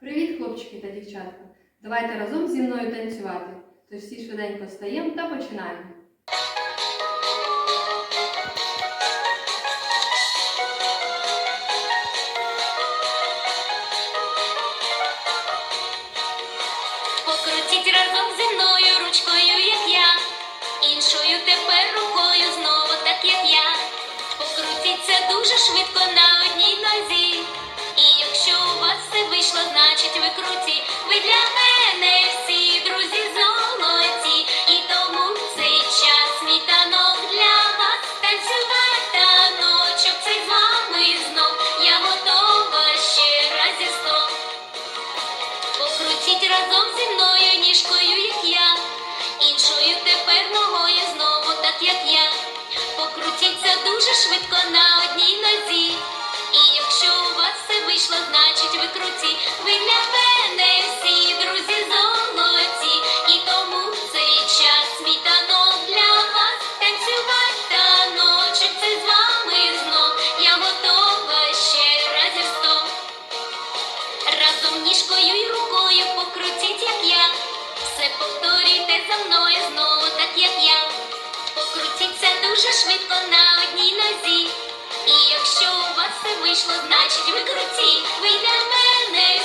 Привіт, хлопчики та дівчатка! Давайте разом зі мною танцювати. Тож всі швиденько стаємо та починаємо. Покрутіть разом зі мною ручкою, як я, іншою тепер рукою знову так, як я. Покрутіть це дуже швидко Разом ніжкою й рукою покрутіть, як я. Все повторюйте за мною знову, так як я. Покрутіться дуже швидко на одній нозі. І якщо у вас все вийшло, значить ви круті. Ви для мене